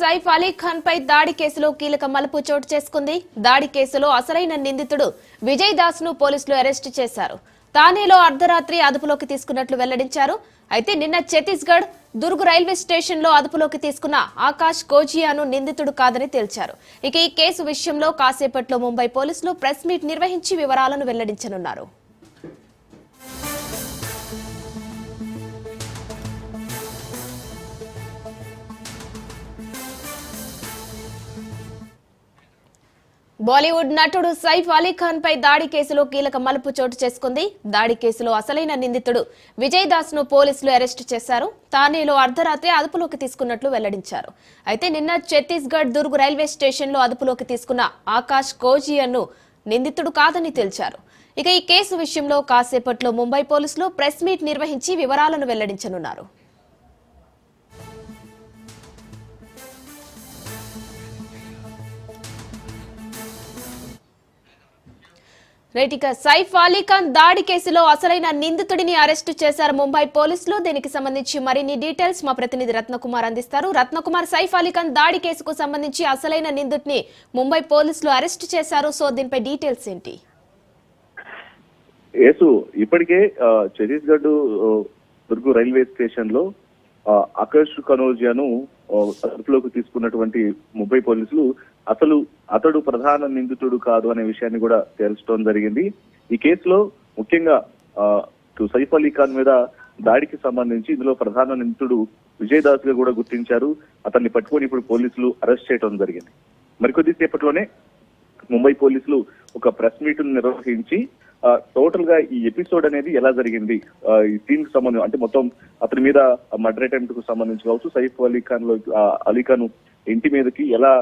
సైఫ్ అలీ ఖాన్ పై దాడి కేసులో కీలక మలుపు చోటు చేసుకుంది. దాడి కేసులో అసలైన నిందితుడు విజయ్ దాస్ను పోలీసులు అరెస్టు చేశారు. తానేలో అర్ధరాత్రి అదుపులోకి తీసుకున్నట్లు వెల్లడించారు. అయితే నిన్న ఛత్తీస్గఢ్ దుర్గ్ రైల్వే స్టేషన్లో అదుపులోకి తీసుకున్న ఆకాష్ కోజియాను నిందితుడు కాదని తేల్చారు. ఇక ఈ కేసు విషయంలో కాసేపట్లో ముంబై పోలీసులు ప్రెస్ మీట్ నిర్వహించి వివరాలను వెల్లడించనున్నారు. బాలీవుడ్ నటుడు సైఫ్ అలీ ఖాన్ పై దాడి కేసులో కీలక మలుపు చోటు చేసుకుంది. దాడి కేసులో అసలైన నిందితుడు విజయ్ దాస్ను పోలీసులు అరెస్టు చేశారు. తానేలో అర్ధరాత్రి అదుపులోకి తీసుకున్నట్లు వెల్లడించారు. అయితే నిన్న ఛత్తీస్గఢ్ దుర్గ్ రైల్వే స్టేషన్లో అదుపులోకి తీసుకున్న ఆకాష్ కోజియన్ను నిందితుడు కాదని తేల్చారు. ఇక ఈ కేసు విషయంలో కాసేపట్లో ముంబై పోలీసులు ప్రెస్ మీట్ నిర్వహించి వివరాలను వెల్లడించనున్నారు. రైట్ ఇక సైఫ్ అలీఖాన్ దాడి కేసులో అసలైన నిందితుడిని అరెస్టు చేశారు ముంబై పోలీసులు. దీనికి సంబంధించి మరిన్ని డీటెయిల్స్ మా ప్రతినిధి రత్నకుమార్ అందిస్తారు. రత్నకుమార్ సైఫ్ అలీఖాన్ దాడి కేసుకు సంబంధించి అసలైన నిందితుడిని ముంబై పోలీసులు అరెస్టు చేశారు. సో దీనిపై డీటెయిల్స్ ఏంటి? యేసు ఇప్పటికే ఛత్తీస్గఢ్ దుర్గు రైల్వే స్టేషన్లో ఆ, ఆకాష్ కనోజియాను అదుపులోకి తీసుకున్నటువంటి ముంబై పోలీసులు అసలు అతడు ప్రధాన నిందితుడు కాదు అనే విషయాన్ని కూడా తేల్చడం జరిగింది. ఈ కేసులో ముఖ్యంగా ఆ, సైఫ్ అలీ ఖాన్ మీద దాడికి సంబంధించి ఇందులో ప్రధాన నిందితుడు విజయదాస్గా కూడా గుర్తించారు. అతన్ని పట్టుకొని ఇప్పుడు పోలీసులు అరెస్ట్ చేయడం జరిగింది. మరికొద్ది సేపట్లోనే ముంబై పోలీసులు ఒక ప్రెస్ మీట్ నిర్వహించి టోటల్గా ఈ ఎపిసోడ్ అనేది ఎలా జరిగింది ఈ సీన్కి సంబంధం అంటే మొత్తం అతని మీద మర్డర్ అటెంప్ట్కు సంబంధించి కావచ్చు సైఫ్ అలీ ఖాన్లో అలీ ఖాన్ ఇంటి మీదకి ఎలా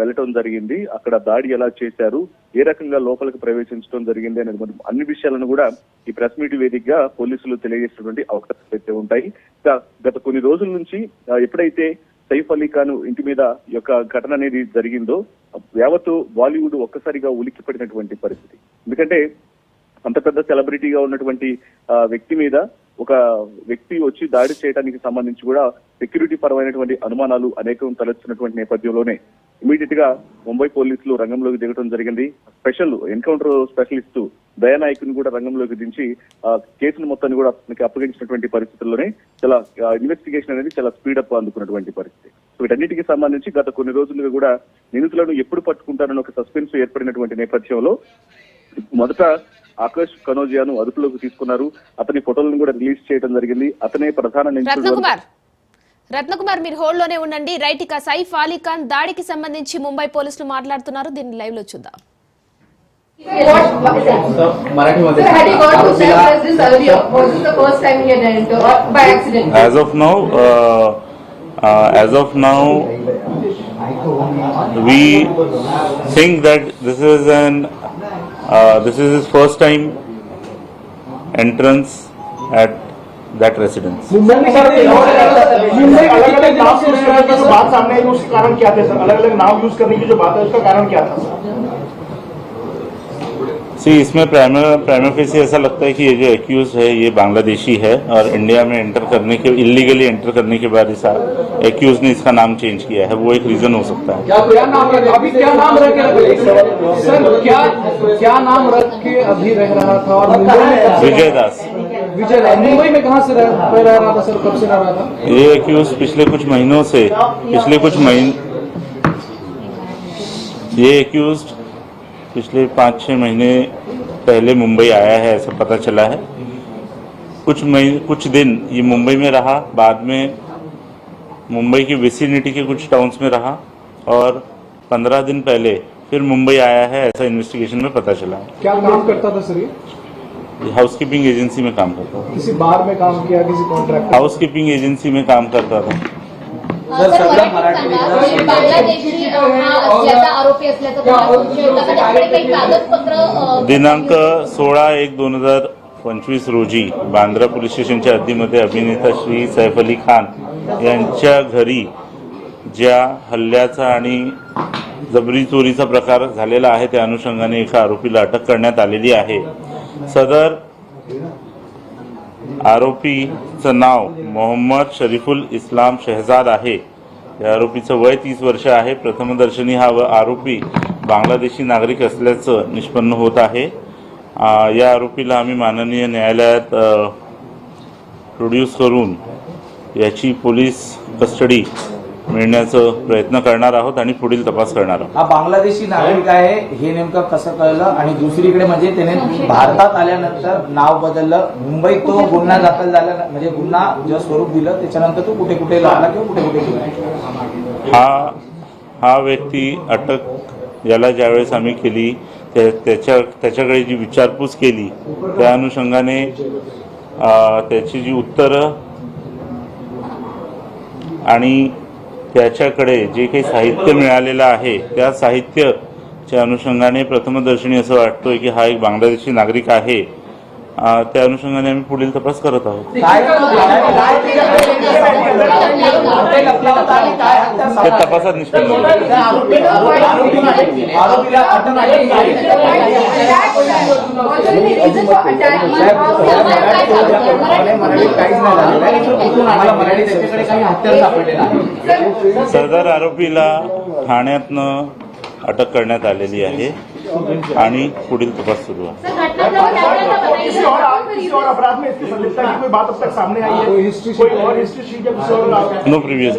వెళ్ళటం జరిగింది. అక్కడ దాడి ఎలా చేశారు ఏ రకంగా లోపలికి ప్రవేశించడం జరిగింది అనేది అన్ని విషయాలను కూడా ఈ ప్రెస్ మీట్ వేదికగా పోలీసులు తెలియజేసినటువంటి అవకాశాలు అయితే ఉంటాయి. గత కొన్ని రోజుల నుంచి ఎప్పుడైతే సైఫ్ అలీ ఖాన్ ఇంటి మీద ఈ యొక్క ఘటన అనేది జరిగిందో యావత్తు బాలీవుడ్ ఒక్కసారిగా ఉలిక్కి పడినటువంటి పరిస్థితి. ఎందుకంటే అంత పెద్ద సెలబ్రిటీగా ఉన్నటువంటి వ్యక్తి మీద ఒక వ్యక్తి వచ్చి దాడి చేయడానికి సంబంధించి కూడా సెక్యూరిటీ పరమైనటువంటి అనుమానాలు అనేకం తలెత్తున్నటువంటి నేపథ్యంలోనే ఇమీడియట్గా ముంబై పోలీసులు రంగంలోకి దిగడం జరిగింది. స్పెషల్ ఎన్కౌంటర్ స్పెషలిస్ట్ దయానాయకుని కూడా రంగంలోకి దించి ఆ, కేసును మొత్తాన్ని కూడా అతనికి అప్పగించినటువంటి పరిస్థితుల్లోనే చాలా ఇన్వెస్టిగేషన్ అనేది చాలా స్పీడప్ అందుకున్నటువంటి పరిస్థితి. వీటన్నిటికీ సంబంధించి గత కొన్ని రోజులుగా కూడా నిందితులను ఎప్పుడు పట్టుకుంటారని ఒక సస్పెన్స్ ఏర్పడినటువంటి నేపథ్యంలో మొదట ఆకాష్ కనోజియాను అదుపులోకి తీసుకున్నారు. అతని ఫోటోలను కూడా రిలీజ్ చేయడం జరిగింది. అతనే ప్రధాన నిందితుడు రత్నకుమార్ మీరు హోల్డ్లోనే ఉండండి రైట్ ఇక సైఫ్ అలీ ఖాన్ దాడికి సంబంధించి ముంబై పోలీసులు మాట్లాడుతున్నారు దీన్ని లైవ్లో చూద్దాం As of now, uh, uh, as of now, we think that this is an uh, this is his first time entrance at that residence. Mumbai में सर मुंबई अलग अलग नाम यूज़ करने की जो बात सामने आई उसके कारण क्या थे सर? अलग अलग नाम यूज़ करने की जो बात है उसका कारण क्या था सी इसमें प्राइमर प्राइमर फेसी ऐसा लगता है कि ये जो एक्यूज है ये बांग्लादेशी है और इंडिया में एंटर करने के इलीगली एंटर करने के बाद इस एक्यूज ने इसका नाम चेंज किया है। वो एक रीजन हो सकता है। क्या क्या नाम रख अभी क्या नाम रख के सर क्या क्या नाम रख के अभी रह रहा था? और विजय दास विजय राय मुंबई में कहाँ से रह रह रहा था सर कब से रह रहा था? ये एक्यूज पिछले कुछ महीनों से पिछले कुछ महीन ये एक्यूज पिछले पाँच छः महीने पहले मुंबई आया है ऐसा पता चला है। कुछ महीने कुछ दिन ये मुंबई में रहा बाद में मुंबई की विसिनिटी के कुछ टाउन्स में रहा और पंद्रह दिन पहले फिर मुंबई आया है ऐसा इन्वेस्टिगेशन में पता चला क्या काम करता था सर ये? हाउसकीपिंग एजेंसी में काम करता था। किसी बार में काम किया किसी कॉन्ट्रैक्ट हाउसकीपिंग एजेंसी में काम करता था। मराठी दिनांक सोळा एक दोन हजार पंचवीस रोजी बांद्रा पोलीस स्टेशनच्या हद्दीमध्ये अभिनेता श्री सैफ अली खान यांच्या घरी ज्या हल्ल्याचा आणि जबरी चोरीचा प्रकार झालेला आहे त्या अनुषंगाने एका आरोपीला अटक करण्यात आलेली आहे. सदर आरोपीचं नाव मोहम्मद शरीफुल इस्लाम शहजाद आहे. या आरोपीचं वय तीस वर्ष आहे. प्रथमदर्शनी हा व आरोपी बांगलादेशी नागरिक असल्याचं निष्पन्न होत आहे. या आरोपीला आम्ही माननीय न्यायालयात प्रोड्यूस करून याची पोलीस कस्टडी मिळण्याचा प्रयत्न करणार आहोत आणि पुढील तपास करणार आहोत. हा बांगलादेशी नागरिक आहे हे नेमकं कसं कळलं? आणि दुसरीकडे म्हणजे त्याने भारतात आल्यानंतर नाव बदललं. मुंबईत तो गुन्हा दाखल झाला म्हणजे गुन्हा जेव्हा स्वरूप दिलं त्याच्यानंतर तो कुठे कुठे लागला किंवा कुठे कुठे गेला? हा हा व्यक्ती अटक याला ज्यावेळेस आम्ही केली त्या त्याच्या त्याच्याकडे जी विचारपूस केली त्या अनुषंगाने अ, त्याची जी उत्तरं आणि त्याच्याकडे जे काही साहित्य मिळालेलं आहे त्या साहित्याच्या अनुषंगाने प्रथमदर्शनी असं वाटतोय की हा एक बांगलादेशी नागरिक आहे. त्या अनुषंगाने आम्ही पुढील तपास करत आहोत त्या तपासात निष्पन्न सरदार आरोपीला ठाण्यातनं अटक करण्यात आलेली आहे आणि पुढील तपास सुरू. है? नो हाँ। प्रीवियस